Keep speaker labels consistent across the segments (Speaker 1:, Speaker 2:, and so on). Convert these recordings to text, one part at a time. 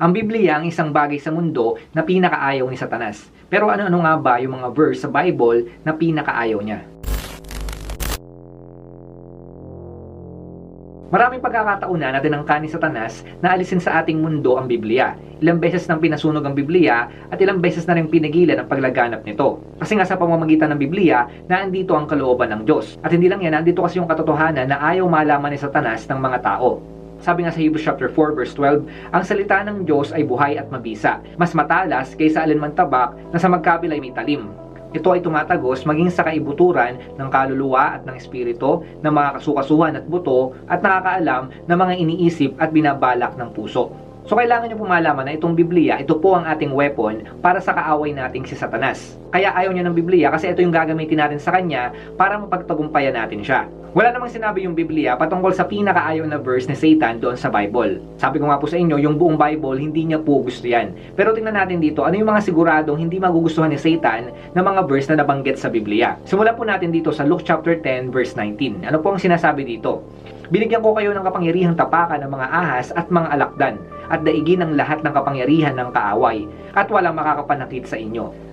Speaker 1: Ang Biblia ang isang bagay sa mundo na pinakaayaw ni Satanas. Pero ano-ano nga ba yung mga verse sa Bible na pinakaayaw niya? Maraming pagkakataon na natin ang ni Satanas na alisin sa ating mundo ang Biblia. Ilang beses nang pinasunog ang Biblia at ilang beses na rin pinigilan ang paglaganap nito. Kasi nga sa pamamagitan ng Biblia na andito ang kalooban ng Diyos. At hindi lang yan, andito kasi yung katotohanan na ayaw malaman ni Satanas ng mga tao. Sabi nga sa Hebrews chapter 4 verse 12, ang salita ng Diyos ay buhay at mabisa, mas matalas kaysa alinman tabak na sa magkabilay may talim. Ito ay tumatagos maging sa kaibuturan ng kaluluwa at ng espiritu, ng mga kasukasuhan at buto, at nakakaalam ng mga iniisip at binabalak ng puso. So kailangan nyo pumalaman na itong Biblia, ito po ang ating weapon para sa kaaway nating si Satanas. Kaya ayaw niya ng Biblia kasi ito yung gagamitin natin sa kanya para mapagtagumpayan natin siya. Wala namang sinabi yung Biblia patungkol sa pinakaayaw na verse ni Satan doon sa Bible. Sabi ko nga po sa inyo, yung buong Bible, hindi niya po gusto yan. Pero tingnan natin dito, ano yung mga siguradong hindi magugustuhan ni Satan na mga verse na nabanggit sa Biblia. Simulan po natin dito sa Luke chapter 10 verse 19. Ano po ang sinasabi dito? Binigyan ko kayo ng kapangyarihang tapakan ng mga ahas at mga alakdan at daigin ang lahat ng kapangyarihan ng kaaway at walang makakapanakit sa inyo.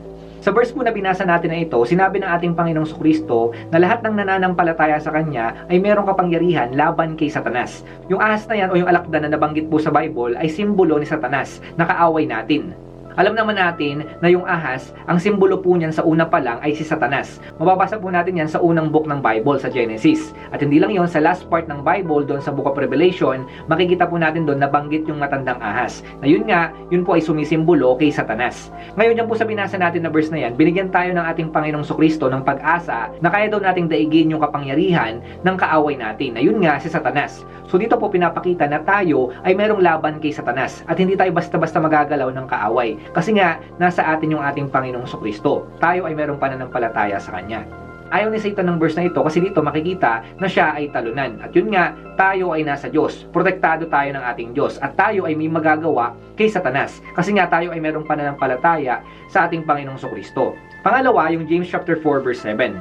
Speaker 1: Sa verse po na binasa natin na ito, sinabi ng ating Panginoong Kristo na lahat ng nananampalataya sa Kanya ay merong kapangyarihan laban kay Satanas. Yung ahas na yan o yung alakdan na nabanggit po sa Bible ay simbolo ni Satanas na kaaway natin. Alam naman natin na yung ahas, ang simbolo po niyan sa una pa lang ay si Satanas. Mababasa po natin yan sa unang book ng Bible sa Genesis. At hindi lang yon sa last part ng Bible doon sa Book of Revelation, makikita po natin doon na banggit yung matandang ahas. Na yun nga, yun po ay sumisimbolo kay Satanas. Ngayon yan po sa binasa natin na verse na yan, binigyan tayo ng ating Panginoong Sokristo ng pag-asa na kaya daw nating daigin yung kapangyarihan ng kaaway natin. Na yun nga, si Satanas. So dito po pinapakita na tayo ay merong laban kay Satanas at hindi tayo basta-basta magagalaw ng kaaway. Kasi nga, nasa atin yung ating Panginoong Kristo. Tayo ay merong pananampalataya sa Kanya. Ayaw ni Satan ng verse na ito kasi dito makikita na siya ay talunan. At yun nga, tayo ay nasa Diyos. Protektado tayo ng ating Diyos. At tayo ay may magagawa kay Satanas. Kasi nga tayo ay merong pananampalataya sa ating Panginoong Kristo. Pangalawa, yung James chapter 4 verse 7.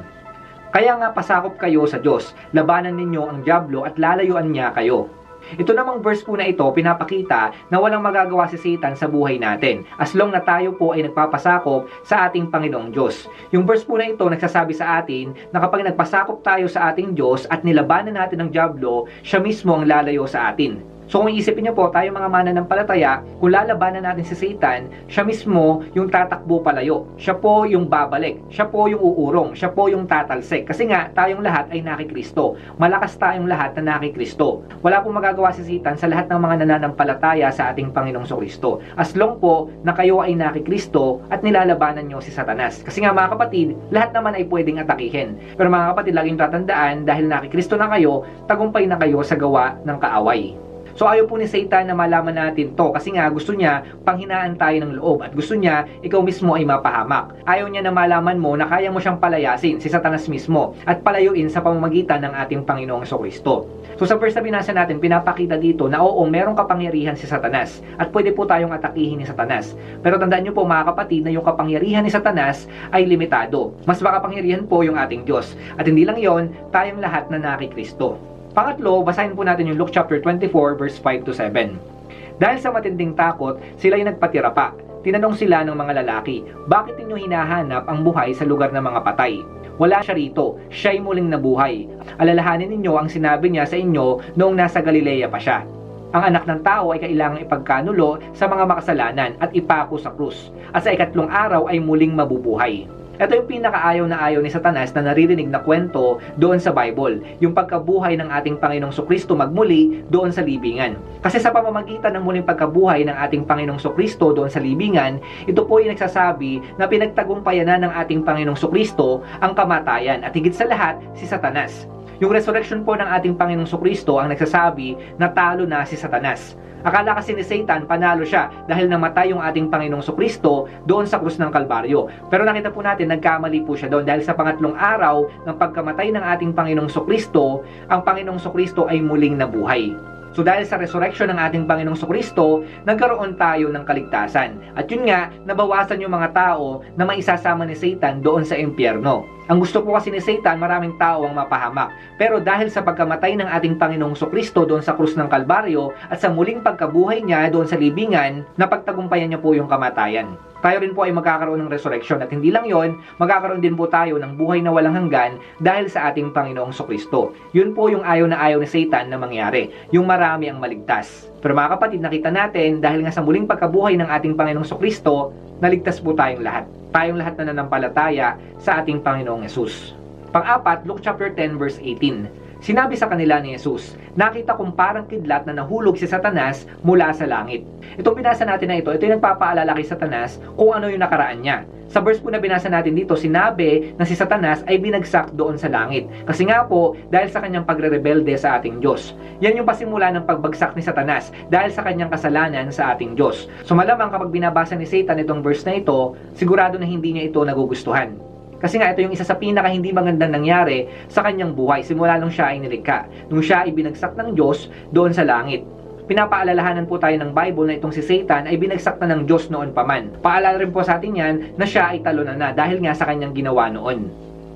Speaker 1: Kaya nga pasakop kayo sa Diyos, labanan ninyo ang Diablo at lalayuan niya kayo. Ito namang verse po na ito, pinapakita na walang magagawa si Satan sa buhay natin as long na tayo po ay nagpapasakop sa ating Panginoong Diyos. Yung verse po na ito nagsasabi sa atin na kapag nagpasakop tayo sa ating Diyos at nilabanan natin ang Diablo, siya mismo ang lalayo sa atin. So kung iisipin niyo po, tayo mga mananampalataya, kung lalabanan natin si Satan, siya mismo yung tatakbo palayo. Siya po yung babalik. Siya po yung uurong. Siya po yung tatalsik. Kasi nga, tayong lahat ay nakikristo. Malakas tayong lahat na nakikristo. Wala pong magagawa si Satan sa lahat ng mga nananampalataya sa ating Panginoong Kristo. As long po na kayo ay nakikristo at nilalabanan nyo si Satanas. Kasi nga mga kapatid, lahat naman ay pwedeng atakihin. Pero mga kapatid, laging tatandaan, dahil nakikristo na kayo, tagumpay na kayo sa gawa ng kaaway. So ayaw po ni Satan na malaman natin to kasi nga gusto niya panghinaan tayo ng loob at gusto niya ikaw mismo ay mapahamak. Ayaw niya na malaman mo na kaya mo siyang palayasin si Satanas mismo at palayuin sa pamamagitan ng ating Panginoong Kristo. So sa first na binasa natin, pinapakita dito na oo, merong kapangyarihan si Satanas at pwede po tayong atakihin ni Satanas. Pero tandaan niyo po mga kapatid na yung kapangyarihan ni Satanas ay limitado. Mas makapangyarihan po yung ating Diyos. At hindi lang yon, tayong lahat na nakikristo. Pangatlo, basahin po natin yung Luke chapter 24 verse 5 to 7. Dahil sa matinding takot, sila ay nagpatira pa. Tinanong sila ng mga lalaki, bakit ninyo hinahanap ang buhay sa lugar ng mga patay? Wala siya rito, siya'y muling nabuhay. Alalahanin ninyo ang sinabi niya sa inyo noong nasa Galilea pa siya. Ang anak ng tao ay kailangang ipagkanulo sa mga makasalanan at ipako sa krus. At sa ikatlong araw ay muling mabubuhay. Ito yung pinakaayaw na ayaw ni Satanas na naririnig na kwento doon sa Bible. Yung pagkabuhay ng ating Panginoong Sokristo magmuli doon sa libingan. Kasi sa pamamagitan ng muling pagkabuhay ng ating Panginoong Sokristo doon sa libingan, ito po yung nagsasabi na pinagtagumpayan na ng ating Panginoong Sokristo ang kamatayan at higit sa lahat si Satanas. Yung resurrection po ng ating Panginoong Sokristo ang nagsasabi na talo na si Satanas. Akala kasi ni Satan panalo siya dahil namatay yung ating Panginoong Sokristo doon sa krus ng Kalbaryo. Pero nakita po natin nagkamali po siya doon dahil sa pangatlong araw ng pagkamatay ng ating Panginoong Sokristo, ang Panginoong Sokristo ay muling nabuhay. So dahil sa resurrection ng ating Panginoong Kristo, nagkaroon tayo ng kaligtasan. At yun nga, nabawasan yung mga tao na maisasama ni Satan doon sa impyerno. Ang gusto po kasi ni Satan, maraming tao ang mapahamak. Pero dahil sa pagkamatay ng ating Panginoong Kristo doon sa krus ng Kalbaryo at sa muling pagkabuhay niya doon sa libingan, napagtagumpayan niya po yung kamatayan. Tayo rin po ay magkakaroon ng resurrection at hindi lang yon, magkakaroon din po tayo ng buhay na walang hanggan dahil sa ating Panginoong Kristo. Yun po yung ayaw na ayaw ni Satan na mangyari, yung marami ang maligtas. Pero mga kapatid, nakita natin dahil nga sa muling pagkabuhay ng ating Panginoong Kristo, naligtas po tayong lahat. Tayong lahat na nanampalataya sa ating Panginoong Yesus. Pang-apat, Luke chapter 10 verse 18. Sinabi sa kanila ni Jesus, nakita kong parang kidlat na nahulog si Satanas mula sa langit. Itong binasa natin na ito, ito yung nagpapaalala kay Satanas kung ano yung nakaraan niya. Sa verse po na binasa natin dito, sinabi na si Satanas ay binagsak doon sa langit. Kasi nga po, dahil sa kanyang pagre-rebelde sa ating Diyos. Yan yung pasimula ng pagbagsak ni Satanas dahil sa kanyang kasalanan sa ating Diyos. So malamang kapag binabasa ni Satan itong verse na ito, sigurado na hindi niya ito nagugustuhan. Kasi nga ito yung isa sa pinaka hindi magandang nangyari sa kanyang buhay simula nung siya ay nilikha. Nung siya ay binagsak ng Diyos doon sa langit. Pinapaalalahanan po tayo ng Bible na itong si Satan ay binagsak na ng Diyos noon pa man. Paalala rin po sa atin yan na siya ay talunan na dahil nga sa kanyang ginawa noon.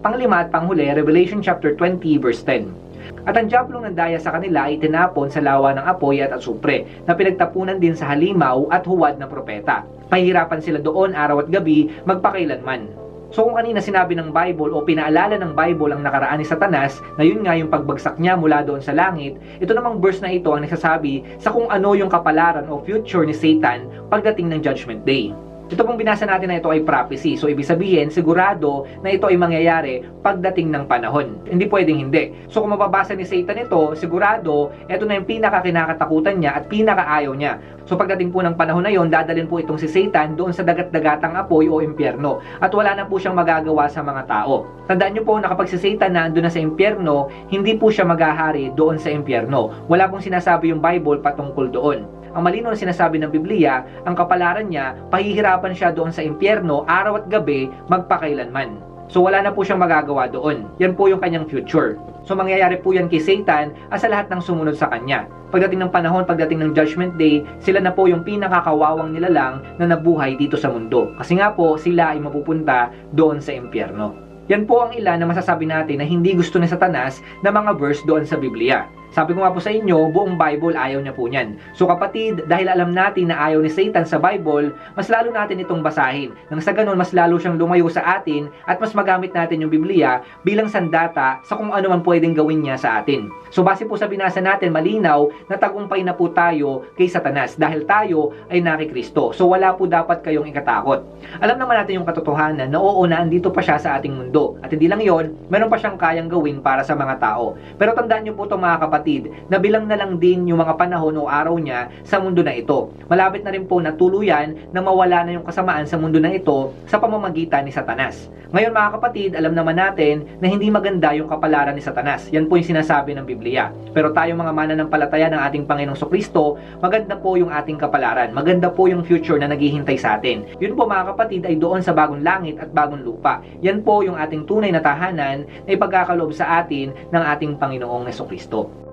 Speaker 1: Panglima at panghuli, Revelation chapter 20 verse 10. At ang diablong nandaya sa kanila ay tinapon sa lawa ng apoy at asupre na pinagtapunan din sa halimaw at huwad na propeta. Pahirapan sila doon araw at gabi magpakailanman. So kung kanina sinabi ng Bible o pinaalala ng Bible ang nakaraan ni Satanas na yun nga yung pagbagsak niya mula doon sa langit, ito namang verse na ito ang nagsasabi sa kung ano yung kapalaran o future ni Satan pagdating ng Judgment Day. Ito pong binasa natin na ito ay prophecy. So, ibig sabihin, sigurado na ito ay mangyayari pagdating ng panahon. Hindi pwedeng hindi. So, kung mababasa ni Satan ito, sigurado, ito na yung pinaka-kinakatakutan niya at pinaka-ayaw niya. So, pagdating po ng panahon na yon, dadalhin po itong si Satan doon sa dagat-dagatang apoy o impyerno. At wala na po siyang magagawa sa mga tao. Tandaan niyo po na kapag si Satan na na sa impyerno, hindi po siya maghahari doon sa impyerno. Wala pong sinasabi yung Bible patungkol doon ang malinaw na sinasabi ng Biblia, ang kapalaran niya, pahihirapan siya doon sa impyerno araw at gabi magpakailanman. So wala na po siyang magagawa doon. Yan po yung kanyang future. So mangyayari po yan kay Satan at sa lahat ng sumunod sa kanya. Pagdating ng panahon, pagdating ng Judgment Day, sila na po yung pinakakawawang nila lang na nabuhay dito sa mundo. Kasi nga po, sila ay mapupunta doon sa impyerno. Yan po ang ilan na masasabi natin na hindi gusto ni Satanas na mga verse doon sa Biblia. Sabi ko nga po sa inyo, buong Bible ayaw niya po niyan. So kapatid, dahil alam natin na ayaw ni Satan sa Bible, mas lalo natin itong basahin. Nang sa ganun, mas lalo siyang lumayo sa atin at mas magamit natin yung Biblia bilang sandata sa kung ano man pwedeng gawin niya sa atin. So base po sa binasa natin, malinaw na tagumpay na po tayo kay Satanas dahil tayo ay naki Kristo. So wala po dapat kayong ikatakot. Alam naman natin yung katotohanan na oo na andito pa siya sa ating mundo. At hindi lang yon, meron pa siyang kayang gawin para sa mga tao. Pero tandaan niyo po ito mga kapatid, kapatid na bilang na lang din yung mga panahon o araw niya sa mundo na ito. Malapit na rin po na tuluyan na mawala na yung kasamaan sa mundo na ito sa pamamagitan ni Satanas. Ngayon mga kapatid, alam naman natin na hindi maganda yung kapalaran ni Satanas. Yan po yung sinasabi ng Biblia. Pero tayo mga mananampalataya ng ating Panginoong Kristo, maganda po yung ating kapalaran. Maganda po yung future na naghihintay sa atin. Yun po mga kapatid ay doon sa bagong langit at bagong lupa. Yan po yung ating tunay na tahanan na ipagkakaloob sa atin ng ating Panginoong Kristo.